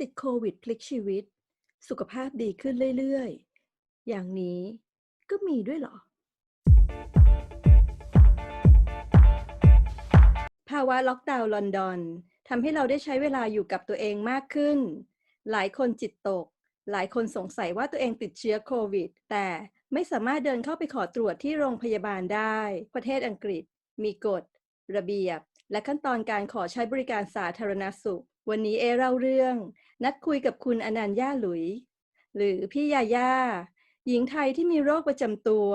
ติดโควิดพลิกชีวิต สุขภาพดีขึ้นเรื่อยๆ อย่างนี้ก็มีด้วยเหรอ ภาวะล็อกดาวน์ลอนดอนทำให้เราได้ใช้เวลาอยู่กับตัวเองมากขึ้น หลายคนจิตตก หลายคนสงสัยว่าตัวเองติดเชื้อโควิด แต่ไม่สามารถเดินเข้าไปขอตรวจที่โรงพยาบาลได้ ประเทศอังกฤษ มีกฎ ระเบียบ และขั้นตอนการขอใช้บริการสาธารณสุข วันนี้เอเล่าเรื่อง นัดคุยกับคุณอนันย่าหลุย หรือพี่ยาย่า หญิงไทยที่มีโรคประจำตัว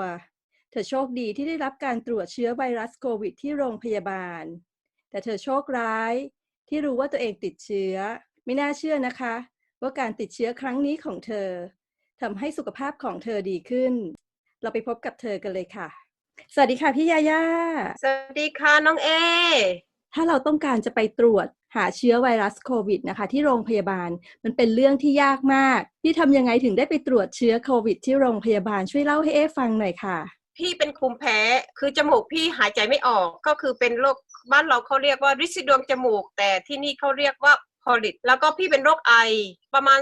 เธอโชคดีที่ได้รับการตรวจเชื้อไวรัสโควิด ที่โรงพยาบาล แต่เธอโชคร้ายที่รู้ว่าตัวเองติดเชื้อ ไม่น่าเชื่อนะคะ ว่าการติดเชื้อครั้งนี้ของเธอทำให้สุขภาพของเธอดีขึ้น เราไปพบกับเธอกันเลยค่ะ สวัสดีค่ะพี่ยาย่า สวัสดีค่ะน้องเอ ถ้าเราต้องการจะไปตรวจหาเชื้อไวรัสโควิดนะคะที่โรงพยาบาลมันเป็นเรื่องที่ยากมาก พี่ทำยังไงถึงได้ไปตรวจเชื้อโควิด ที่โรงพยาบาลช่วยเล่าให้เอฟังหน่อยค่ะ พี่เป็นภูมิแพ้คือจมูกพี่หายใจไม่ออกก็คือเป็นโรคบ้านเราเขาเรียกว่าริดซิดวงจมูก แต่ที่นี่เขาเรียกว่าพอลิตแล้วก็พี่เป็นโรคไอประมาณ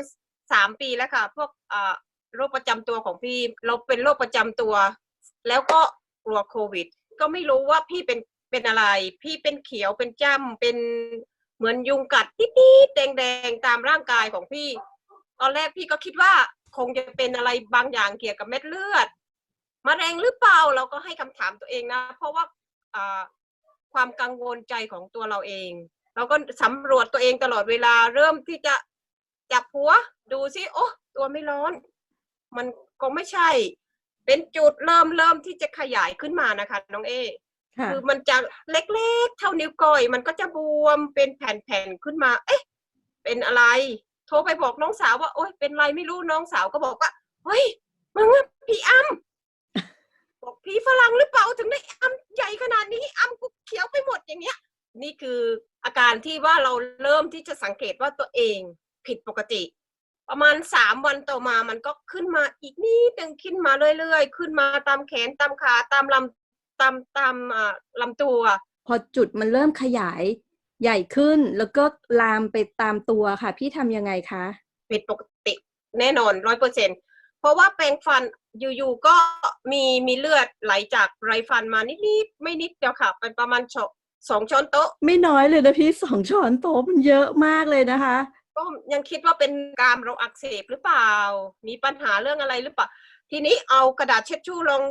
สามปีแล้วค่ะ พวกโรคประจำตัวของพี่เราเป็นโรคประจำตัว แล้วก็กลัวโควิด ก็ไม่รู้ว่าพี่เป็น เป็นอะไร พี่เป็นเขียวเป็นจ้ำเป็นเหมือนยุงกัดนิดๆแดงๆตามร่างกายของพี่ ตอนแรกพี่ก็คิดว่าคงจะเป็นอะไรบางอย่างเกี่ยวกับเม็ดเลือดมะเร็งหรือเปล่าเราก็ให้คำถามตัวเองนะ เพราะว่าความกังวลใจของตัวเราเอง เราก็สำรวจตัวเองตลอดเวลาเริ่มที่จะจับหัวดูซิโอ้ตัวไม่ร้อน มันคงไม่ใช่ เป็นจุดเริ่มเริ่มที่จะขยายขึ้นมานะคะ น้องเอ ค่ะคือมันจะเล็กๆ เท่านิ้วก้อยมันก็จะบวมเป็นแผ่นๆขึ้นมา เอ๊ะ เป็นอะไร โทรไปบอกน้องสาวว่า โอ๊ยเป็นไรไม่รู้น้องสาวก็บอกว่าเฮ้ยมึงอะพี่อ้ำบอกพี่ฝรั่งหรือเปล่าถึงได้อ้ำใหญ่ขนาดนี้อ้ำกูเขียวไปหมดอย่างเงี้ย นี่คืออาการที่ว่าเราเริ่มที่จะสังเกตว่าตัวเองผิดปกติ ประมาณสามวันต่อมามันก็ขึ้นมาอีกนิดนึงขึ้นมาเรื่อยๆ ขึ้นมาตามแขนตามขาตามลำ ตามตามอ่าลำตัว พอจุดมันเริ่มขยายใหญ่ขึ้นแล้วก็ลามไปตามตัวค่ะ พี่ทำยังไงคะผิดปกติแน่นอนร้อยเปอร์เซ็นเพราะว่าแปรงฟันอยู่ๆก็มีมีเลือดไหลจากไรฟันมานิดๆไม่นิดเดียวค่ะ เป็นประมาณช้อนสองช้อนโต๊ะ ไม่น้อยเลยนะพี่สองช้อนโต๊ะมันเยอะมากเลยนะคะ ก็ยังคิดว่าเป็นกรามเราอักเสบหรือเปล่า มีปัญหาเรื่องอะไรหรือเปล่า ทีนี้เอากระดาษเช็ดชู่ลอง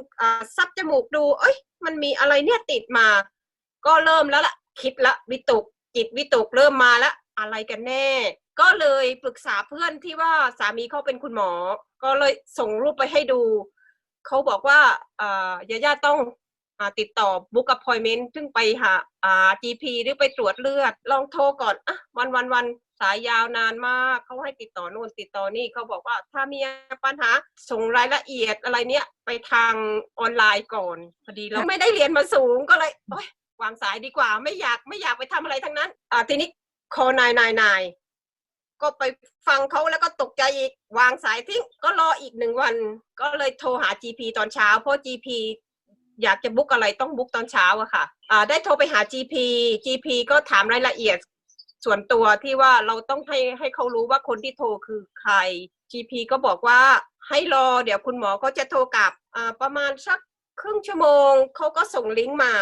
ซับจมูกดู เอ้ย มันมีอะไรเนี่ยติดมา ก็เริ่มแล้วล่ะ คิดละวิตกจิตวิตกเริ่มมาละอะไรกันแน่ ก็เลยปรึกษาเพื่อนที่ว่าสามีเขาเป็นคุณหมอ ก็เลยส่งรูปไปให้ดู เขาบอกว่าอ่ายาย่าต้อง ติดต่อ book appointment ซึ่งไปหาอ่า GP หรือไปตรวจเลือด ลองโทรก่อนอะวันวันวันสายยาวนานมากเขาให้ติดต่อนู่นติดต่อนี่เขาบอกว่าถ้ามีปัญหาส่งรายละเอียดอะไรเนี้ยไปทางออนไลน์ก่อนพอดีเราไม่ได้เรียนมาสูงก็เลยโอ๊ยวางสายดีกว่าไม่อยากไม่อยากไปทำอะไรทั้งนั้น อ่าทีนี้คอนายนายนายก็ไปฟังเขาแล้วก็ตกใจอีกวางสายทิ้งก็รออีกหนึ่งวัน ก็เลยโทรหา GP ตอนเช้าเพราะ GP อยากจะบุ๊กอะไรต้องบุ๊กตอนเช้าอะค่ะอ่าได้โทรไปหา GP GP ก็ถามรายละเอียดส่วนตัวที่ว่าเราต้องให้ให้เขารู้ว่าคนที่โทรคือใคร GP ก็บอกว่าให้รอเดี๋ยวคุณหมอก็จะโทรกลับประมาณสักครึ่งชั่วโมงเขาก็ส่งลิงก์มา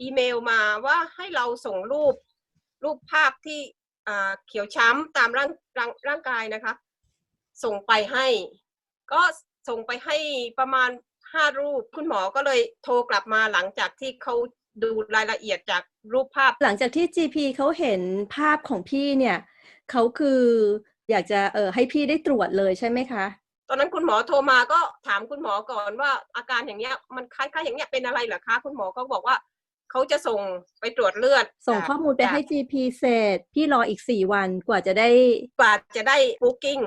อีเมลมาว่าให้เราส่งรูปรูปภาพที่เขียวช้ำตามร่างร่างร่างกายนะคะ ส่งไปให้ ก็ส่งไปให้ประมาณ ห้ารูป คุณหมอก็เลยโทรกลับมาหลังจากที่เขาดูรายละเอียดจากรูปภาพ หลังจากที่ GP เขาเห็นภาพของพี่เนี่ยเขาคืออยากจะเออให้พี่ได้ตรวจเลยใช่ไหมคะ ตอนนั้นคุณหมอโทรมาก็ถามคุณหมอก่อนว่าอาการอย่างเงี้ยมันคล้ายๆอย่างเงี้ยเป็นอะไรเหรอคะ คุณหมอก็บอกว่าเขาจะส่งไปตรวจเลือด ส่งจากข้อมูลไปให้จาก GP เสร็จพี่รออีกสี่วันกว่าจะได้กว่าจะได้ booking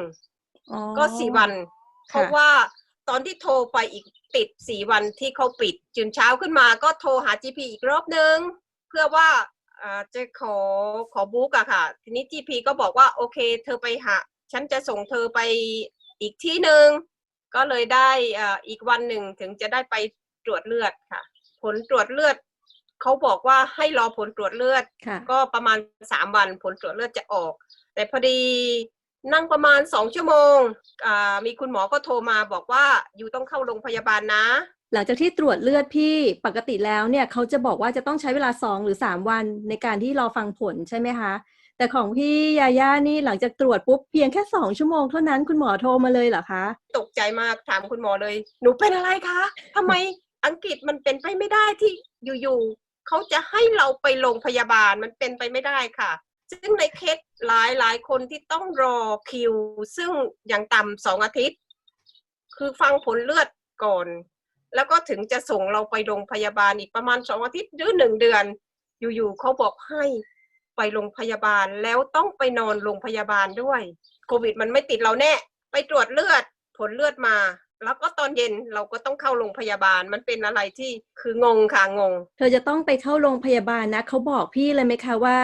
อ๋อก็สี่วัน เพราะค่ะว่าต อนที่โทรไปอีกติดสี่วันที่เขาปิดจืนเช้าขึ้นมาก็โทรหา GP อีกรอบนึง เพื่อว่าอ่าจะขอขอบุ๊กอะค่ะ ทีนี้ GP ก็บอกว่าโอเค เธอไปหา ฉันจะส่งเธอไปอีกที่หนึ่งก็เลยได้อ่าอีกวันหนึ่งถึงจะได้ไปตรวจเลือดค่ะ ผลตรวจเลือดเขาบอกว่าให้รอผลตรวจเลือดค่ะก็ประมาณสามวันผลตรวจเลือดจะออก แต่พอดี นั่งประมาณสองชั่วโมงอ่ามีคุณหมอก็โทรมาบอกว่าอยู่ต้องเข้าโรงพยาบาลนะ หลังจากที่ตรวจเลือดพี่ปกติแล้วเนี่ยเขาจะบอกว่าจะต้องใช้เวลาสองหรือสามวันในการที่รอฟังผลใช่ไหมคะ แต่ของพี่ยาย่านี่หลังจากตรวจปุ๊บเพียงแค่สองชั่วโมงเท่านั้นคุณหมอโทรมาเลยเหรอคะ ตกใจมากถามคุณหมอเลย หนูเป็นอะไรคะทำไมอังกฤษมันเป็นไปไม่ได้ที่อยู่ๆเขาจะให้เราไปโรงพยาบาลมันเป็นไปไม่ได้ค่ะ ซึ่งในเคส หลายหลายคนที่ต้องรอคิว ซึ่งอย่างต่ำสองอาทิตย์ คือฟังผลเลือดก่อน แล้วก็ถึงจะส่งเราไปโรงพยาบาลอีกประมาณสองอาทิตย์หรือหนึ่งเดือน อยู่ๆเขาบอกให้ไปโรงพยาบาลแล้วต้องไปนอนโรงพยาบาลด้วยโควิดมันไม่ติดเราแน่ไปตรวจเลือดผลเลือดมา แล้วก็ตอนเย็นเราก็ต้องเข้าโรงพยาบาลมันเป็นอะไรที่คืองงค่ะงง เธอจะต้องไปเข้าโรงพยาบาลนะเขาบอกพี่เลยไหมคะว่า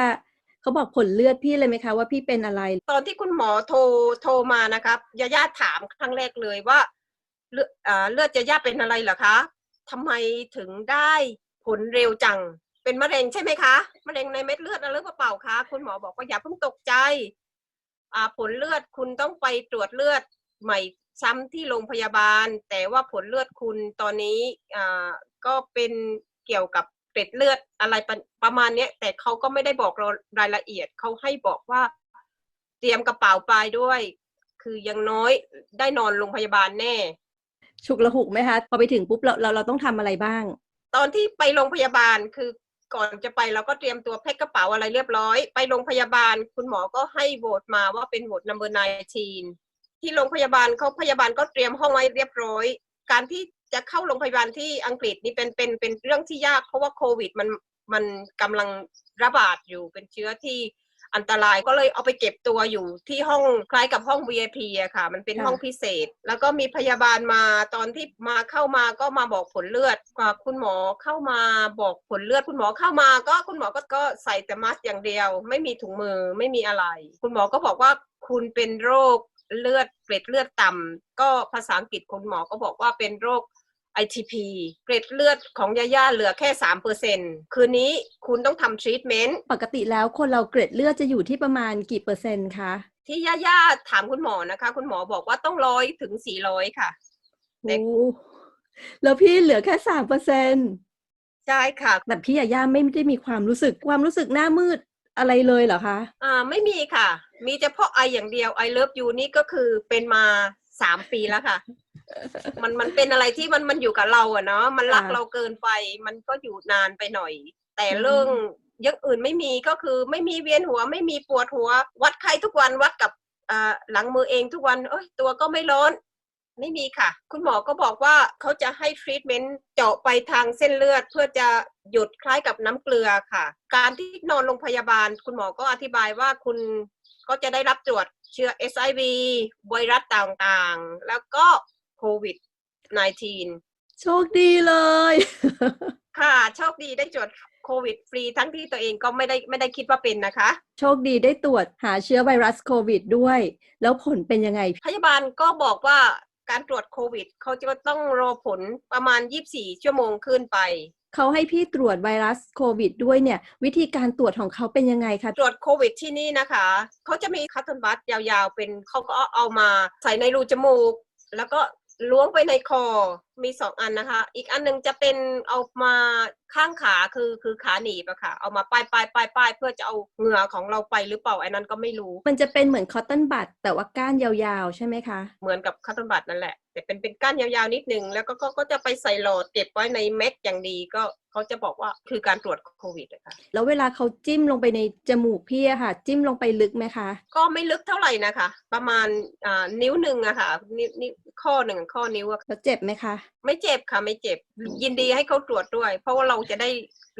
เขาบอกผลเลือดพี่เลยไหมคะว่าพี่เป็นอะไร ตอนที่คุณหมอโทรโทรมานะครับยาย่าถามครั้งแรกเลยว่า เลือดอ่าเลือดยาย่าเป็นอะไรเหรอคะทำไมถึงได้ผลเร็วจัง เป็นมะเร็งใช่ไหมคะมะเร็งในเม็ดเลือดอะไรหรือเปล่าคะคุณหมอบอกว่าอย่าเพิ่งตกใจอ่าผลเลือดคุณต้องไปตรวจเลือดใหม่ซ้ำที่โรงพยาบาล แต่ว่าผลเลือดคุณตอนนี้อ่าก็เป็นเกี่ยวกับ ล็ดเลือดอะไรประประมาณเนี้ย แต่เขาก็ไม่ได้บอกเรารายละเอียดเขาให้บอกว่า เตรียมกระเป๋าไปด้วย คืออยังน้อยได้นอนโรงพยาบาลแน่ ฉุกละหุกไหมคะ พอไปถึงปุ๊บเราเราเราต้องทำอะไรบ้าง ตอนที่ไปโรงพยาบาลคือก่อนจะไปเราก็เตรียมตัวแพ็คกระเป๋าอะไรเรียบร้อย ไปโรงพยาบาลคุณหมอก็ให้โหวตมาว่าเป็นโหวต number 19ที่โรงพยาบาลเขาพยาบาลก็เตรียมห้องไว้เรียบร้อย การที่ จะเข้าโรงพยาบาลที่อังกฤษนี่เป็นเป็นเป็นเรื่องที่ยาก เพราะว่าโควิดมันมันกำลังระบาดอยู่เป็นเชื้อที่อันตรายก็เลยเอาไปเก็บตัวอยู่ที่ห้องคล้ายกับห้อง VIP อะค่ะ มันเป็นค่ะห้องพิเศษ แล้วก็มีพยาบาลมาตอนที่มาเข้ามาก็มาบอกผลเลือดกว่าคุณหมอเข้ามาบอกผลเลือด คุณหมอเข้ามาก็คุณหมอก็ก็ใส่แต่มาสก์อย่างเดียว ไม่มีถุงมือไม่มีอะไร คุณหมอก็บอกว่าคุณเป็นโรค เลือดเกล็ดเลือดต่ำก็ภาษาอังกฤษคุณหมอก็บอกว่าเป็นโรค ITP เกล็ดเลือดของยาย่าเหลือแค่สามเปอร์เซ็นคืนนี้คุณต้องทำทรีทเมนต์ปกติแล้วคนเราเกร็ดเลือดจะอยู่ที่ประมาณกี่เปอร์เซ็นต์คะที่ย่าย่าถามคุณหมอนะคะ คุณหมอบอกว่าต้องร้อยถึงสี่ร้อยค่ะเด็กโอ้แล้วพี่เหลือแค่สามเปอร์เซ็นต์ใช่ค่ะ แต่พี่ยาย่าไม่ได้มีความรู้สึกความรู้สึกหน้ามืด อะไรเลยเหรอคะ อ่าไม่มีค่ะ มีเฉพาะไออย่างเดียว I love you นี่ก็คือเป็นมาสามปีแล้วค่ะ มันมันเป็นอะไรที่มันมันอยู่กับเราอะเนาะมันรักค่ะเราเกินไป มันก็อยู่นานไปหน่อย แต่เรื่องอยังอื่นไม่มีก็คือไม่มีเวียนหัวไม่มีปวดหัว วัดไข้ทุกวันวัดกับอ่าหลังมือเองทุกวันเอ้ยตัวก็ไม่ร้อน ไม่มีค่ะ คุณหมอก็บอกว่าเขาจะให้ทรีทเมนต์เจาะไปทางเส้นเลือด เพื่อจะหยุดคล้ายกับน้ำเกลือค่ะ การที่นอนโรงพยาบาล คุณหมอก็อธิบายว่าคุณก็จะได้รับตรวจเชื้อ SIV ไวรัสต่างๆ แล้วก็โควิด -19 โชคดีเลย ค่ะ โชคดีได้ตรวจโควิดฟรีทั้งที่ตัวเองก็ไม่ได้ไม่ได้คิดว่าเป็นนะคะ โชคดีได้ตรวจหาเชื้อไวรัสโควิดด้วย แล้วผลเป็นยังไง พยาบาลก็บอกว่า การตรวจโควิด เขาจะต้องรอผลประมาณ 24 ชั่วโมงขึ้นไป เขาให้พี่ตรวจไวรัสโควิด ด้วยเนี่ย วิธีการตรวจของเขาเป็นยังไงคะ ตรวจโควิดที่นี่นะคะ เขาจะมีคัตเทนบัตยาวๆ เป็นเขาก็เอามาใส่ในรูจมูก แล้วก็ล้วงไปในคอ มีสองอันนะคะ อีกอันหนึงจะเป็นเอามา ข้างขาคือคือขาหนีบอะค่ะ เอามาป้ายป้ายป้ายป้ายเพื่อจะเอาเหงื่อของเราไปหรือเปล่าอันนั้นก็ไม่รู้ มันจะเป็นเหมือนคอตตอนบัดแต่ว่าก้านยาวๆ ใช่ไหมคะ เหมือนกับคัตเทนบัตนั่นแหละ แต่เป็นเป็นก้านยาวๆนิดนึง แล้วก็ก็ก็จะไปใส่หลอดเก็บไว้ในเม็ดอย่างดีก็เขาจะบอกว่าคือการตรวจโควิดอะค่ะแล้วเวลาเขาจิ้มลงไปในจมูกพี่อะค่ะ จิ้มลงไปลึกไหมคะ ก็ไม่ลึกเท่าไหร่นะคะ ประมาณอ่านิ้วหนึ่งอะค่ะนิ้วนิ้วข้อหนึ่งข้อนิ้วอะแล้วเจ็บไหมคะ ไม่เจ็บค่ะไม่เจ็บยินดีให้เขาตรวจด้วย เพราะว่าเราจะได้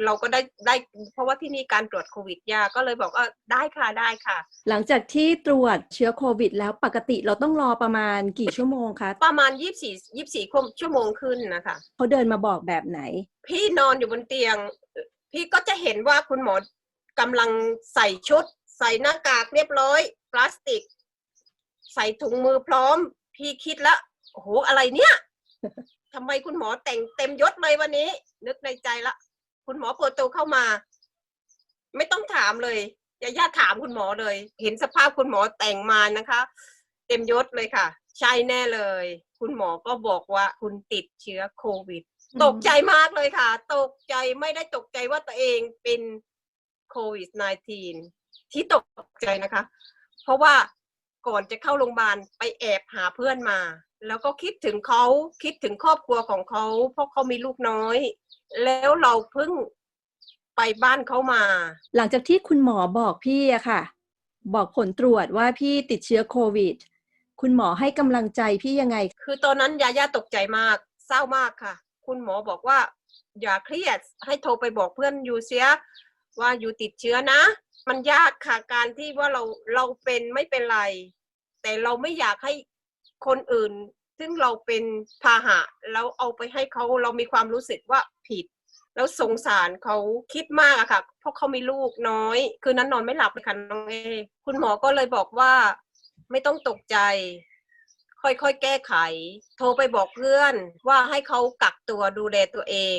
เราก็ได้ได้ เพราะว่าที่นี่การตรวจโควิดยากก็เลยบอกว่าได้ค่ะได้ค่ะ หลังจากที่ตรวจเชื้อโควิด แล้วปกติเราต้องรอประมาณกี่ชั่วโมงคะประมาณยี่สี่ยี่สี่ชั่วโมงขึ้นนะคะเขาเดินมาบอกแบบไหน พี่นอนอยู่บนเตียง พี่ก็จะเห็นว่าคุณหมอกำลังใส่ชุด ใส่หน้ากากเรียบร้อย พลาสติก ใส่ถุงมือพร้อม พี่คิดละโอ้โหอะไรเนี่ย ทำไมคุณหมอแต่งเต็มยศเลยวันนี้ นึกในใจละ คุณหมอเปิดตัวเข้ามา ไม่ต้องถามเลยยาย่าถามคุณหมอเลย เห็นสภาพคุณหมอแต่งมานะคะ เต็มยศเลยค่ะ ใช่แน่เลย คุณหมอก็บอกว่าคุณติดเชื้อโควิด ตกใจมากเลยค่ะ ตกใจไม่ได้ตกใจว่าตัวเองเป็นโควิด -19 ที่ตกใจนะคะ เพราะว่าก่อนจะเข้าโรงพยาบาลไปแอบหาเพื่อนมา แล้วก็คิดถึงเขาคิดถึงครอบครัวของเขาเพราะเขามีลูกน้อย แล้วเราเพิ่งไปบ้านเขามา หลังจากที่คุณหมอบอกพี่อะค่ะ บอกผลตรวจว่าพี่ติดเชื้อโควิด คุณหมอให้กำลังใจพี่ยังไง คือตอนนั้นยาย่าตกใจมากเศร้ามากค่ะ คุณหมอบอกว่า อย่าเครียดให้โทรไปบอกเพื่อนอยู่เสีย ว่าอยู่ติดเชื้อนะ มันยากค่ะการที่ว่าเราเราเป็นไม่เป็นไร แต่เราไม่อยากให้ คนอื่น ซึ่งเราเป็นพาหะแล้วเอาไปให้เขาเรามีความรู้สึกว่าผิด แล้วสงสารเขาคิดมากอะค่ะ เพราะเขามีลูกน้อย คืนนั้นนอนไม่หลับเลยค่ะน้องเอ คุณหมอก็เลยบอกว่าไม่ต้องตกใจ ค่อยๆแก้ไข โทรไปบอกเพื่อนว่าให้เขากักตัวดูแลตัวเอง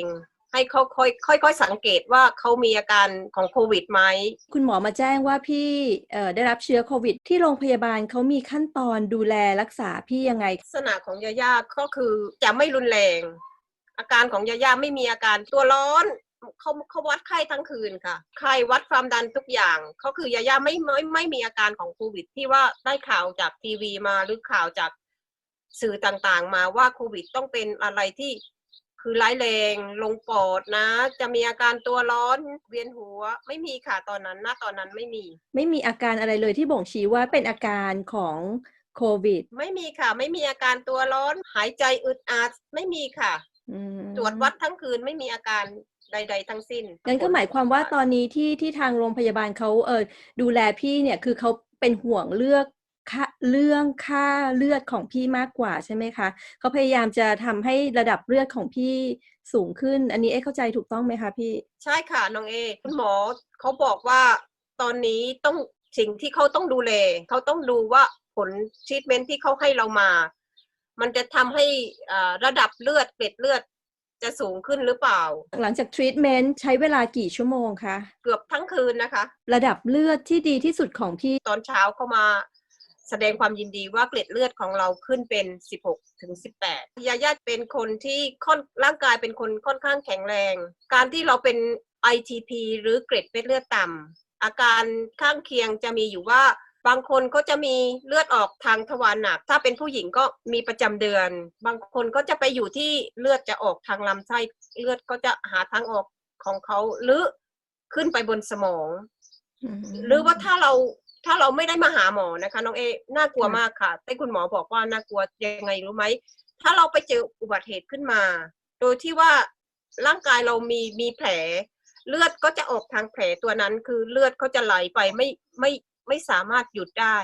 ให้เขาค่อยค่อยๆสังเกตว่าเขามีอาการของโควิดไหม คุณหมอมาแจ้งว่าพี่เอ่อได้รับเชื้อโควิด ที่โรงพยาบาลเขามีขั้นตอนดูแลรักษาพี่ยังไง ลักษณะของยาย่าก็คือจะไม่รุนแรง อาการของยาย่าไม่มีอาการตัวร้อนเขาเขาวัดไข้ทั้งคืนค่ะ ไข้วัดความดันทุกอย่างเขาคือยาย่าไม่ไม่ไม่มีอาการของโควิด ที่ว่าได้ข่าวจากทีวีมาหรือข่าวจากสื่อต่างๆ มาว่าโควิดต้องเป็นอะไรที่ คือร้ายแรงลงปอดนะ จะมีอาการตัวร้อนเวียนหัวไม่มีค่ะตอนนั้นณตอนนั้นไม่มี ไม่มีอาการอะไรเลยที่บ่งชี้ว่าเป็นอาการของโควิด ไม่มีค่ะ ไม่มีอาการตัวร้อนหายใจอึดอัดไม่มีค่ะอืมตรวจวัดทั้งคืนไม่มีอาการใด ๆ ทั้งสิ้นงั้นก็หมายความว่าตอนนี้ที่ที่ทางโรงพยาบาลเขาเออดูแลพี่เนี่ยคือเขาเป็นห่วงเลือก ค่าเรื่องค่าเลือดของพี่มากกว่าใช่ไหมคะเขาพยายามจะทำให้ระดับเลือดของพี่สูงขึ้น อันนี้เอ๊ะเข้าใจถูกต้องไหมคะพี่ ใช่ค่ะน้องเอคุณหมอเขาบอกว่าตอนนี้ต้องสิ่งที่เขาต้องดูแลเขาต้องดูว่าผลทรีทเมนต์ที่เขาให้เรามา มันจะทำให้อ่าระดับเลือดเกล็ดเลือดจะสูงขึ้นหรือเปล่า หลังจากทรีทเมนต์ใช้เวลากี่ชั่วโมงคะ เกือบทั้งคืนนะคะ ระดับเลือดที่ดีที่สุดของพี่ ตอนเช้าเข้ามา แสดงความยินดีว่าเกล็ดเลือดของเราขึ้นเป็น 16ถึง18 ยาย่าเป็นคนที่ค่อนร่างกายเป็นคนค่อนข้างแข็งแรง การที่เราเป็น ITP หรือเกล็ดเม็ดเลือดต่ำอาการข้างเคียงจะมีอยู่ว่าบางคนก็จะมีเลือดออกทางทวารหนัก ถ้าเป็นผู้หญิงก็มีประจำเดือน บางคนก็จะไปอยู่ที่เลือดจะออกทางลำไส้เลือดก็จะหาทางออกของเขาหรือขึ้นไปบนสมอง หรือว่าถ้าเรา ถ้าเราไม่ได้มาหาหมอนะคะ น้องเอน่ากลัวค่ะมากค่ะแต่คุณหมอบอกว่าน่ากลัวยังไงรู้ไหมถ้าเราไปเจออุบัติเหตุขึ้นมา โดยที่ว่าร่างกายเรามีมีแผล เลือดก็จะออกทางแผลตัวนั้น คือเลือดเขาจะไหลไปไม่ไม่ ไม่สามารถหยุดได้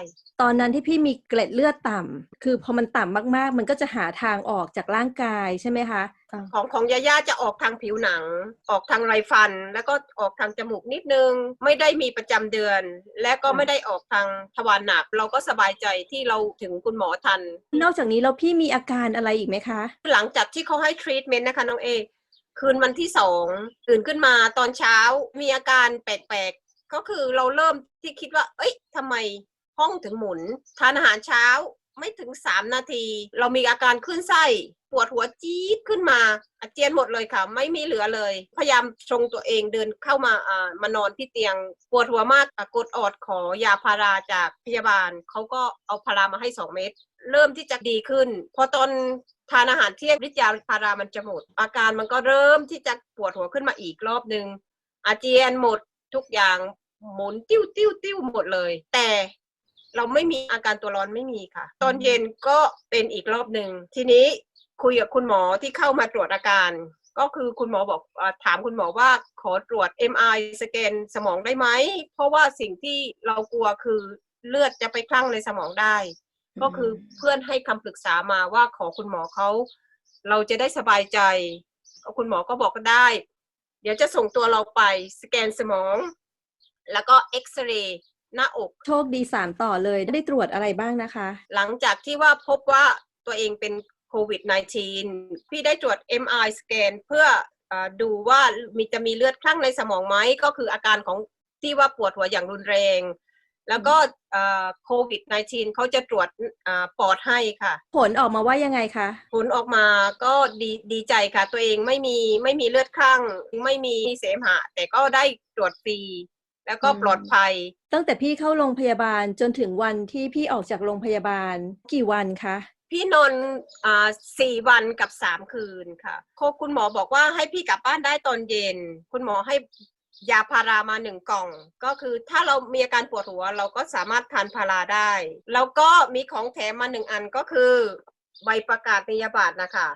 ตอนนั้นที่พี่มีเกล็ดเลือดต่ำคือพอมันต่ำมากๆ มันก็จะหาทางออกจากร่างกายใช่ไหมคะอ่าของของยาย่าจะออกทางผิวหนัง ออกทางไรฟัน แล้วก็ออกทางจมูกนิดนึง ไม่ได้มีประจำเดือน และก็ไม่ได้ออกทางทวารหนัก เราก็สบายใจที่เราถึงคุณหมอทัน นอกจากนี้แล้วพี่มีอาการอะไรอีกไหมคะ หลังจากที่เขาให้ทรีทเมนต์นะคะน้องเอคืนวันที่สองตื่นขึ้นมาตอนเช้ามีอาการแปลกๆ ก็คือเราเริ่มที่คิดว่า เอ้ยทำไมห้องถึงหมุน ทานอาหารเช้าไม่ถึงสามนาที เรามีอาการขึ้นไส้ ปวดหัวจี๊ดขึ้นมาอาเจียนหมดเลยค่ะ ไม่มีเหลือเลย พยายามชงตัวเองเดินเข้ามาอ่ามานอนที่เตียง ปวดหัวมากกดออดขอยาพาราจากพยาบาลเขาก็เอาพารามาให้สองเม็ดเริ่มที่จะดีขึ้น พอตอนทานอาหารเที่ยงฤทธิ์ยาพารามันจะหมด อาการมันก็เริ่มที่จะปวดหัวขึ้นมาอีกรอบหนึ่งอาเจียนหมด ทุกอย่างหมุนติ้วติ้วติ้วหมดเลย แต่เราไม่มีอาการตัวร้อนไม่มีค่ะ ตอนเย็นก็เป็นอีกรอบหนึ่งทีนี้คุยกับคุณหมอที่เข้ามาตรวจอาการ ก็คือคุณหมอบอกอถามคุณหมอว่าขอตรวจ MRI สแกนสมองได้ไหม เพราะว่าสิ่งที่เรากลัวคือเลือดจะไปคลั่งในสมองได้ ก็คือเพื่อนให้คำปรึกษามาว่าขอคุณหมอเขา เราจะได้สบายใจ คุณหมอก็บอกก็ได้ ดี๋ยวจะส่งตัวเราไปสแกนสมอง แล้วก็เอ็กซเรย์หน้าอก โชคดีสามต่อเลยได้ตรวจอะไรบ้างนะคะ หลังจากที่ว่าพบว่าตัวเองเป็นโควิด -19 พี่ได้ตรวจ MRI สแกนเพื่อเออดูว่ามีจะมีเลือดคลั่งในสมองไหมก็คืออาการของที่ที่ว่าปวดหัวอย่างรุนแรง แล้วก็โควิด -19 เขาจะตรวจอ่าปอดให้ค่ะ ผลออกมาว่ายังไงคะ ผลออกมาก็ดีดีใจค่ะ ตัวเองไม่มีไม่มีเลือดคลั่งไม่มีเสมหะ แต่ก็ได้ตรวจฟรี แล้วก็อืมปลอดภัย ตั้งแต่พี่เข้าโรงพยาบาลจนถึงวันที่พี่ออกจากโรงพยาบาลกี่วันคะพี่นอนอ่าสี่วันกับสามคืนค่ะโคคุณหมอบอกว่าให้พี่กลับบ้านได้ตอนเย็น คุณหมอให้ ยาพารามาหนึ่งกล่อง ก็คือถ้าเรามีอาการปวดหัว เราก็สามารถทานพาราได้ แล้วก็มีของแถมมาหนึ่งอันก็คือ ใบประกาศนียบัตรนะคะ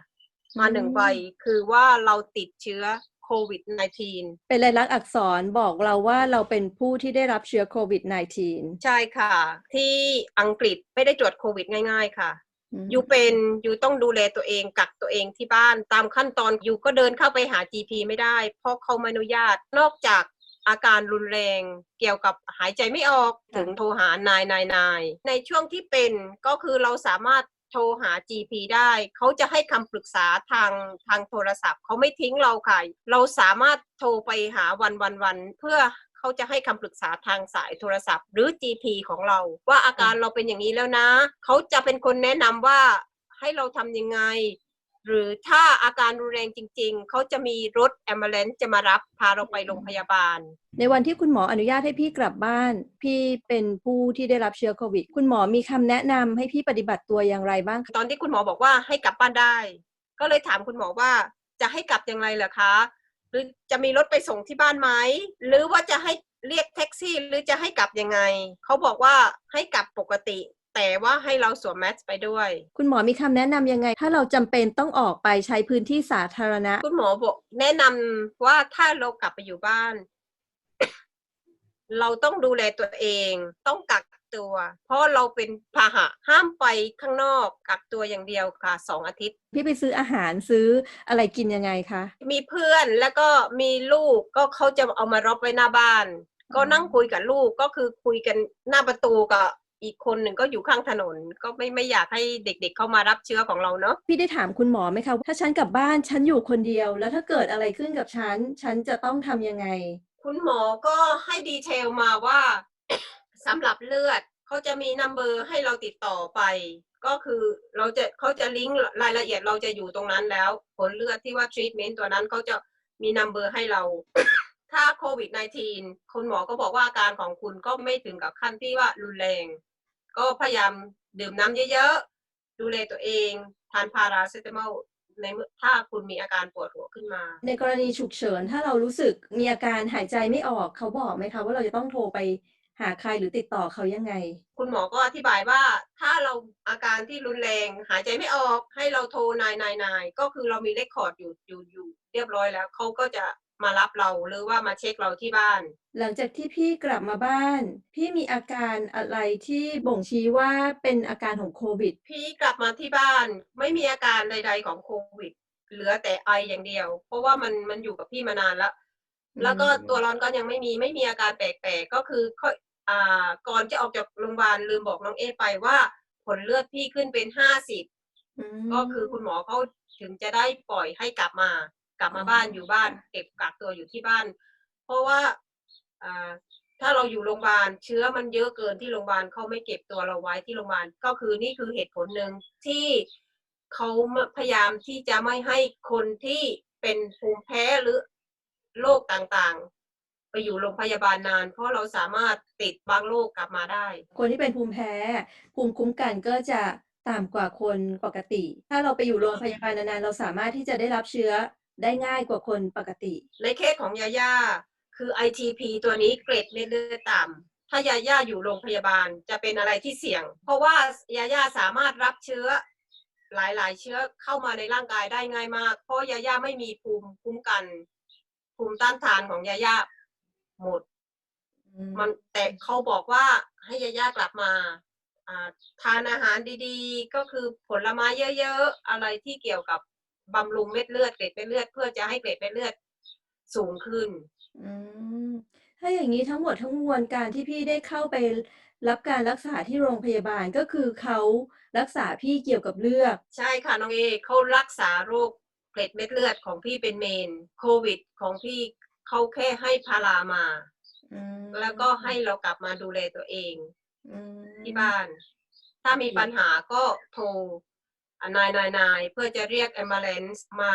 มาหนึ่งใบคือว่าเราติดเชื้อโควิด -19 เป็นลายลักษณ์อักษรบอกเราว่าเราเป็นผู้ที่ได้รับเชื้อโควิด -19 ใช่ค่ะ ที่อังกฤษไม่ได้ตรวจโควิดง่าย ๆ ค่ะอืม ยูเป็นยูต้องดูแลตัวเองกักตัวเองที่บ้านตามขั้นตอนยูก็เดินเข้าไปหา GP ไม่ได้ เพราะเขาไม่อนุญาตนอกจากอาการรุนแรงเกี่ยวกับหายใจไม่ออกถึงโทรหานายนายนายในช่วงที่เป็นก็คือเราสามารถโทรหา GP ได้ เขาจะให้คำปรึกษาทางทางโทรศัพท์ เขาไม่ทิ้งเราค่ะ เราสามารถโทรไปหาวันวันวันเพื่อ เขาจะให้คำปรึกษาทางสายโทรศัพท์ หรือ GP ของเรา ว่าอาการเราเป็นอย่างนี้แล้วนะ เขาจะเป็นคนแนะนำว่าให้เราทำยังไง หรือถ้าอาการรุนแรงจริง ๆ เขาจะมีรถแอมเบลนจะมารับพาเราไปโรงพยาบาล ในวันที่คุณหมออนุญาตให้พี่กลับบ้าน พี่เป็นผู้ที่ได้รับเชื้อโควิด คุณหมอมีคำแนะนำให้พี่ปฏิบัติตัวอย่างไรบ้างคะตอนที่คุณหมอบอกว่าให้กลับบ้านได้ ก็เลยถามคุณหมอว่าจะให้กลับยังไงเหรอคะ หรือจะมีรถไปส่งที่บ้านไหมหรือว่าจะให้เรียกแท็กซี่ หรือจะให้กลับยังไง เขาบอกว่าให้กลับปกติ แต่ว่าให้เราสวมแมสไปด้วย คุณหมอมีคำแนะนำยังไง ถ้าเราจำเป็นต้องออกไปใช้พื้นที่สาธารณะ คุณหมอบอกแนะนำว่าถ้าเรากลับไปอยู่บ้าน เราต้องดูแลตัวเอง ต้องกัก ตัว เพราะเราเป็นพาหะห้ามไปข้างนอกกักตัวอย่างเดียวค่ะสองอาทิตย์ พี่ไปซื้ออาหารซื้ออะไรกินยังไงคะ มีเพื่อนแล้วก็มีลูกก็เขาจะเอามารอบไว้หน้าบ้าน ก็นั่งคุยกับลูกก็คือคุยกันหน้าประตูกับอีกคนหนึ่งก็อยู่ข้างถนนก็ไม่ไม่อยากให้เด็กๆเข้ามารับเชื้อของเราเนาะพี่ได้ถามคุณหมอไหมคะว่าถ้าฉันกลับบ้านฉันอยู่คนเดียว แล้วถ้าเกิดอะไรขึ้นกับฉัน ฉันจะต้องทำยังไง คุณหมอก็ให้ดีเทลมาว่า สำหรับเลือดเขาจะมีนัมเบอร์ให้เราติดต่อไป ก็คือเราจะเขาจะลิงก์รายละเอียดเราจะอยู่ตรงนั้นแล้ว ผลเลือดที่ว่าทรีทเมนต์ตัวนั้นเขาจะมีนัมเบอร์ให้เรา ถ้าโควิด -19 คุณหมอก็บอกว่าอาการของคุณก็ไม่ถึงกับขั้นที่ว่ารุนแรง ก็พยายามดื่มน้ำเยอะๆ ดูแลตัวเองทานพาราเซตามอลในเมื่อถ้าคุณมีอาการปวดหัวขึ้นมา ในกรณีฉุกเฉินถ้าเรารู้สึกมีอาการหายใจไม่ออกเขาบอกไหมคะว่าเราจะต้องโทรไป หาใครหรือติดต่อเขายังไง คุณหมอก็อธิบายว่าถ้าเราอาการที่รุนแรงหายใจไม่ออกให้เราโทรนายนายนายก็คือเรามีเลคคอร์ดอยู่อยู่อยู่เรียบร้อยแล้วเขาก็จะมารับเราหรือว่ามาเช็คเราที่บ้าน หลังจากที่พี่กลับมาบ้าน พี่มีอาการอะไรที่บ่งชี้ว่าเป็นอาการของโควิด พี่กลับมาที่บ้าน ไม่มีอาการใด ๆ ของโควิด เหลือแต่ไออย่างเดียว เพราะว่ามันมันอยู่กับพี่มานานแล้ว แล้วก็ตัวร้อนก็ยังไม่มีไม่มีอาการแปลกๆก็คือค่อยอ่า ก่อนจะออกจากโรงพยาบาลลืมบอกน้องเอไปว่า ผลเลือดพี่ขึ้นเป็นห้าสิบอืมก็คือคุณหมอเขาถึงจะได้ปล่อยให้กลับมา กลับมาบ้านอืมอยู่บ้านเก็บกักตัวอยู่ที่บ้าน เพราะว่าอ่าถ้าเราอยู่โรงพยาบาลเชื้อมันเยอะเกินที่โรงพยาบาลเขาไม่เก็บตัวเราไว้ที่โรงพยาบาลก็คือนี่คือเหตุผลหนึ่งที่เขาพยายามที่จะไม่ให้คนที่เป็นภูมิแพ้หรือโรคต่างๆ ไปอยู่โรงพยาบาลนาน เพราะเราสามารถติดบางโรคกลับมาได้ คนที่เป็นภูมิแพ้ ภูมิคุ้มกันก็จะต่ำกว่าคนปกติ ถ้าเราไปอยู่โรงพยาบาลนานๆเราสามารถที่จะได้รับเชื้อได้ง่ายกว่าคนปกติ ในเคสของยาย่าคือ ITP ตัวนี้เกรดเม็ดเลือดต่ำถ้ายาย่าอยู่โรงพยาบาลจะเป็นอะไรที่เสี่ยง เพราะว่ายาย่าสามารถรับเชื้อหลายๆ เชื้อเข้ามาในร่างกายได้ง่ายมาก เพราะยาย่าไม่มีภูมิคุ้มกัน ภูมิต้านทานของยาย่า หมด มันแต่เขาบอกว่าให้ยาย่ากลับมาอ่าทานอาหารดีๆ ก็คือผลไม้เยอะๆ อะไรที่เกี่ยวกับบำรุงเม็ดเลือดเกล็ดเม็ดเลือด เพื่อจะให้เกล็ดเม็ดเลือดสูงขึ้นอืมถ้าอย่างนี้ทั้งหมดทั้งมวลการที่พี่ได้เข้าไปรับการรักษาที่โรงพยาบาลก็คือเขารักษาพี่เกี่ยวกับเลือดใช่ค่ะน้องเอเขารักษาโรคเกล็ดเม็ดเลือดของพี่เป็นเมนโควิด ของพี่ เขาแค่ให้พารามาอืมแล้วก็ให้เรากลับมาดูแลตัวเองอืมที่บ้าน ถ้ามีปัญหาก็โทรนายนายนายเพื่อจะเรียก ambulance มา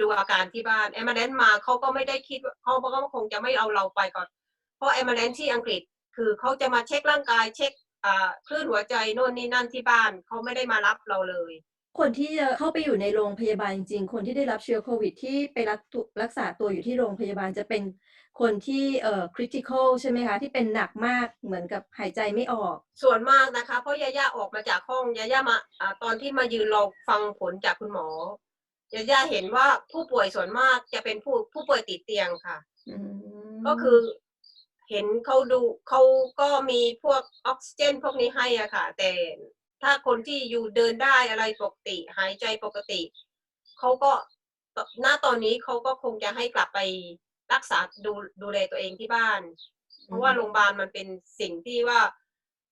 ดูอาการที่บ้าน ambulance มาเขาก็ไม่ได้คิดว่าเขาก็คงจะไม่เอาเราไปก่อน เพราะ ambulance ที่อังกฤษคือเขาจะมาเช็คร่างกายเช็คอ่าคลื่นหัวใจโน่นนี่นั่นที่บ้านเขาไม่ได้มารับเราเลย คนที่จะเข้าไปอยู่ในโรงพยาบาลจริงๆคนที่ได้รับเชื้อโควิด ที่ไปรักตุรักษาตัวอยู่ที่โรงพยาบาลจะเป็นคนที่เอ่อ critical ใช่ไหมคะที่เป็นหนักมากเหมือนกับหายใจไม่ออก ส่วนมากนะคะ เพราะยาย่าออกมาจากห้องยาย่ามาอาตอนที่มายืนรอฟังผลจากคุณหมอยาย่าเห็นว่าผู้ป่วยส่วนมากจะเป็นผู้ผู้ป่วยติดเตียงค่ะอืมก็คือเห็นเขาดูเขาก็มีพวกออกซิเจน พวกนี้ให้อะค่ะ แต่ ถ้าคนที่อยู่เดินได้อะไรปกติ หายใจปกติเขาก็ณตอนนี้เขาก็คงจะให้กลับไปรักษาดูดูแลตัวเองที่บ้าน เพราะว่าโรงพยาบาลมันเป็นสิ่งที่ว่า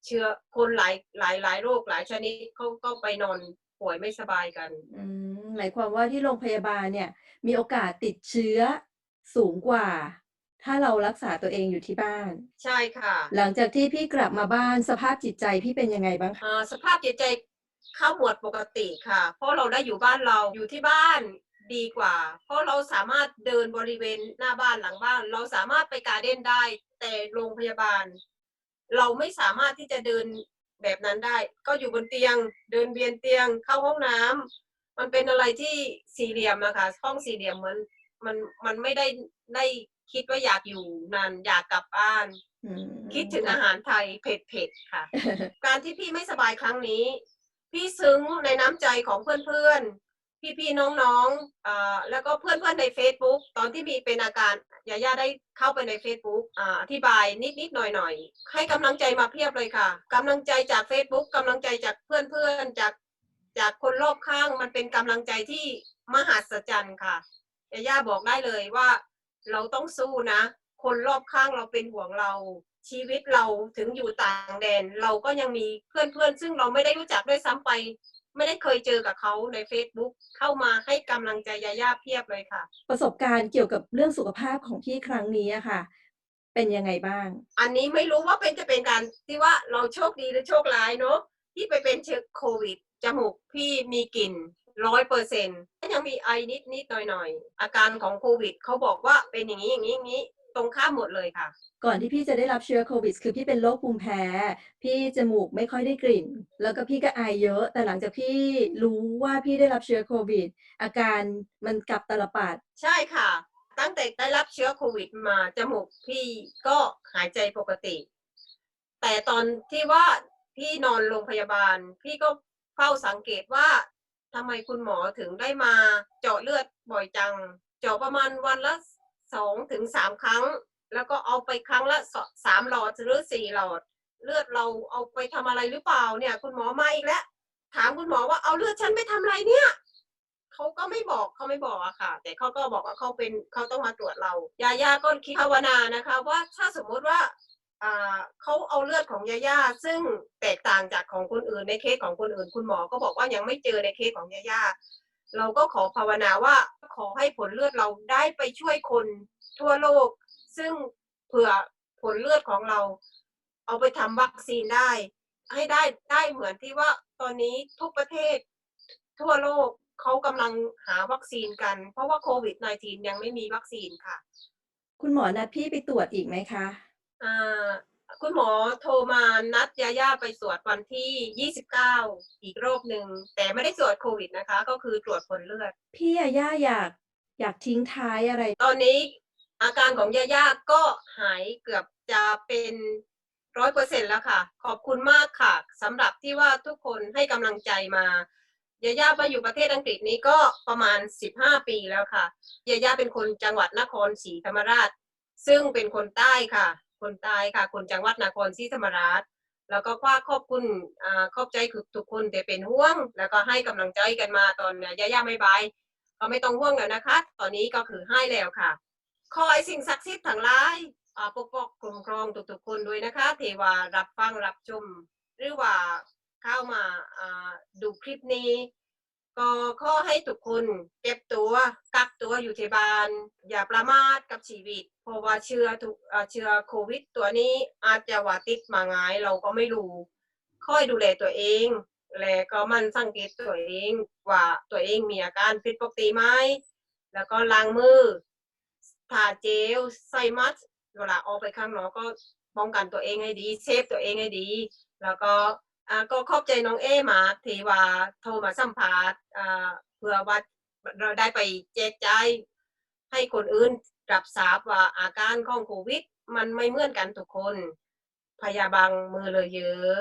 เชื้อคนหลายหลายหลายโรคหลายชนิดเขาก็ไปนอนป่วยไม่สบายกันอืหมายความว่าที่โรงพยาบาลเนี่ย มีโอกาสติดเชื้อสูงกว่า ถ้าเรารักษาตัวเองอยู่ที่บ้าน ใช่ค่ะ หลังจากที่พี่กลับมาบ้านสภาพจิตใจพี่เป็นยังไงบ้างคะอ่าสภาพจิตใจเข้าหมวดปกติค่ะ เพราะเราได้อยู่บ้านเราอยู่ที่บ้านดีกว่า เพราะเราสามารถเดินบริเวณหน้าบ้านหลังบ้าน เราสามารถไปการเด้นได้ แต่โรงพยาบาล เราไม่สามารถที่จะเดินแบบนั้นได้ ก็อยู่บนเตียง เดินเบียนเตียง เข้าห้องน้ำมันเป็นอะไรที่สี่เหลี่ยมอะค่ะห้องสี่เหลี่ยมเหมือนมันมันไม่ได้ได้ คิดว่าอยากอยู่นานอยากกลับบ้านอืมคิดถึงอาหารไทยเผ็ดๆค่ะ การที่พี่ไม่สบายครั้งนี้ พี่ซึ้งในน้ำใจของเพื่อนๆ พี่ๆ น้องๆอ่าแล้วก็เพื่อนๆ ใน Facebook ตอนที่มีเป็นอาการยาย่าได้เข้าไปใน Facebook อ่าอธิบายนิดๆ หน่อยๆ ให้กำลังใจมาเพียบเลยค่ะกำลังใจจาก Facebook กำลังใจจากเพื่อนๆ จากจากคนรอบข้างมันเป็นกำลังใจที่มหัศจรรย์ค่ะยาย่าบอกได้เลยว่า เราต้องสู้นะ คนรอบข้างเราเป็นห่วงเรา ชีวิตเราถึงอยู่ต่างแดน เราก็ยังมีเพื่อนๆ ซึ่งเราไม่ได้รู้จักด้วยซ้ำไป ไม่ได้เคยเจอกับเขาใน Facebook เข้ามาให้กำลังใจยาย่าเพียบเลยค่ะ ประสบการณ์เกี่ยวกับเรื่องสุขภาพของพี่ครั้งนี้อะค่ะ เป็นยังไงบ้าง อันนี้ไม่รู้ว่าเป็นจะเป็นการที่ว่าเราโชคดีหรือโชคร้ายเนาะที่ไปเป็นเชื้อโควิดจมูกพี่มีกลิ่น ร้อยเปอร์เซ็นต์ยังมีไอนิดนิดๆหน่อยหน่อยๆอาการของโควิดเขาบอกว่าเป็นอย่างนี้อย่างนี้อย่างนี้ตรงข้ามหมดเลยค่ะ ก่อนที่พี่จะได้รับเชื้อโควิด คือพี่เป็นโรคภูมิแพ้ พี่จมูกไม่ค่อยได้กลิ่น แล้วก็พี่ก็ไอเยอะ แต่หลังจากพี่รู้ว่าพี่ได้รับเชื้อโควิด อาการมันกลับตลปัด ใช่ค่ะ ตั้งแต่ได้รับเชื้อโควิดมาจมูกพี่ก็หายใจปกติ แต่ตอนที่ว่าพี่นอนโรงพยาบาล พี่ก็เฝ้าสังเกตว่า ทำไมคุณหมอถึงได้มาเจาะเลือดบ่อยจัง เจาะประมาณวันละสองถึงสามครั้ง แล้วก็เอาไปครั้งละสสามหลอดหรือสี่หลอด เลือดเราเอาไปทำอะไรหรือเปล่าเนี่ย คุณหมอมาอีกแล้วถามคุณหมอว่าเอาเลือดฉันไปทำอะไรเนี่ยเขาก็ไม่บอกเขาไม่บอกอะค่ะ แต่เขาก็บอกว่าเขาเป็นเขาต้องมาตรวจเรายาย่าก็คิดภาวนานะคะ ว่าถ้าสมมุติว่า เขาเอาเลือดของยาย่าซึ่งแตกต่างจากของคนอื่นในเคสของคนอื่น คุณหมอก็บอกว่ายังไม่เจอในเคสของยาย่าเราก็ขอภาวนาว่าขอให้ผลเลือดเราได้ไปช่วยคนทั่วโลก ซึ่งเผื่อผลเลือดของเรา เอาไปทำวัคซีนได้ ให้ได้ได้เหมือนที่ว่าตอนนี้ทุกประเทศ ทั่วโลกเขากำลังหาวัคซีนกัน เพราะว่าโควิด -19 ยังไม่มีวัคซีนค่ะ คุณหมอนัดพี่ไปตรวจอีกไหมคะ คุณหมอโทรมานัดยาย่าไปตรวจวันที่ 29 อีกรอบหนึ่งแต่ไม่ได้ตรวจโควิดนะคะ ก็คือตรวจผลเลือด พี่ยาย่าอยากอยากทิ้งท้ายอะไร ตอนนี้อาการของยาย่าก็หายเกือบจะเป็นร้อยเปอร์เซ็นแล้วค่ะ ขอบคุณมากค่ะสำหรับที่ว่าทุกคนให้กำลังใจมายาย่ามาอยู่ประเทศอังกฤษนี้ก็ประมาณ 15 ปีแล้วค่ะยาย่าเป็นคนจังหวัดนครศรีธรรมราช ซึ่งเป็นคนใต้ค่ะ คนใต้ค่ะ คนจังหวัดนครศรีธรรมราช แล้วก็คว้าขอบคุณอ่าขอบใจทุกคนแต่เป็นห่วง แล้วก็ให้กำลังใจกันมาตอนยาย่าไม่บายก็ไม่ต้องห่วงแล้วนะคะ ตอนนี้ก็คือให้แล้วค่ะขอให้สิ่งศักดิ์สิทธิ์ทั้งหลายอ่าปกปกคุ้มครองทุกๆคนด้วยนะคะเทวารับฟังรับชมหรือว่าเข้ามาอ่าดูคลิปนี้ ก็ขอให้ทุกคนเก็บตัวกักตัวอยู่ที่บ้าน อย่าประมาทกับชีวิต เพราะว่าเชื้อทุกเอ่อเชื้อโควิด ตัวนี้อาจจะว่าติดมาง่ายเราก็ไม่รู้ค่อยดูแลตัวเอง และก็มันสังเกตตัวเองว่าตัวเองมีอาการผิดปกติไหมแล้วก็ล้างมือทาเจลใส่มัสเวลาออกไปข้างนอกก็ป้องกันตัวเองให้ดีเซฟตัวเองให้ดี แล้วก็ อ่าก็ขอบใจน้องเอมากที่ว่าโทรมาสัมภาษณ์อ่าเพื่อว่าเราได้ไปแจกจ่ายให้คนอื่นรับทราบว่าอาการของโควิด มันไม่เหมือนกันทุกคน พยาบางมือเลยเยอะ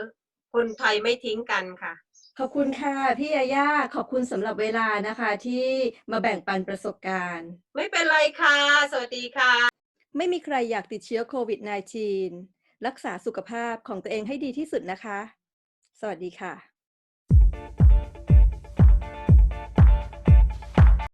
คนไทยไม่ทิ้งกันค่ะ ขอบคุณค่ะ พี่ยาย่าขอบคุณสำหรับเวลานะคะ ที่มาแบ่งปันประสบการณ์ ไม่เป็นไรค่ะ สวัสดีค่ะ ไม่มีใครอยากติดเชื้อโควิด -19 รักษาสุขภาพของตัวเองให้ดีที่สุดนะคะ สวัสดีค่ะ